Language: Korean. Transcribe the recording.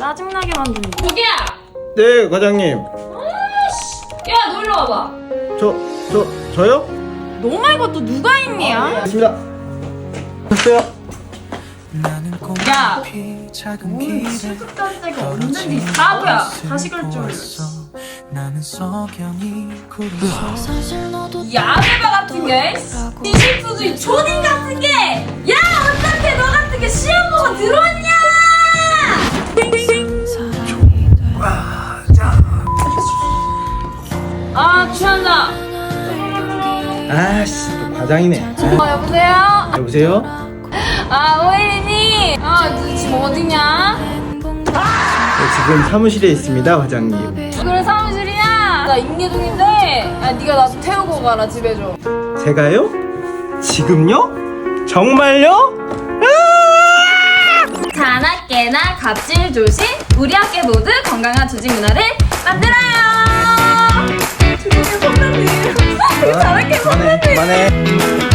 짜증나게 만드는 저기야! 네 과장님. 야, 놀러 와봐. 저 저 저, 요? 너 말고 또 누가 있니? 야? 알겠습니다. 됐어요. 야, 작은 오늘 길에 시급단 때가 언젠지 바보야. 다시 갈줄 몰랐어. 나는 석영이 구름 이 아메바 같은 게, 이 실수주의 초딩 아, 취한다. 아씨 또 과장이네 어, 여보세요? 아, 여보세요 아, 오혜린이. 아, 너 지금 어디냐? 네, 지금 사무실에 있습니다 과장님 그래, 사무실이야. 나 인계동인데, 아, 네가 나 태우고 가라, 집에 좀. 제가요 지금요 정말요 자나 깨나 갑질 조심 우리 학교 모두 건강한 조직 문화를 만들어요 조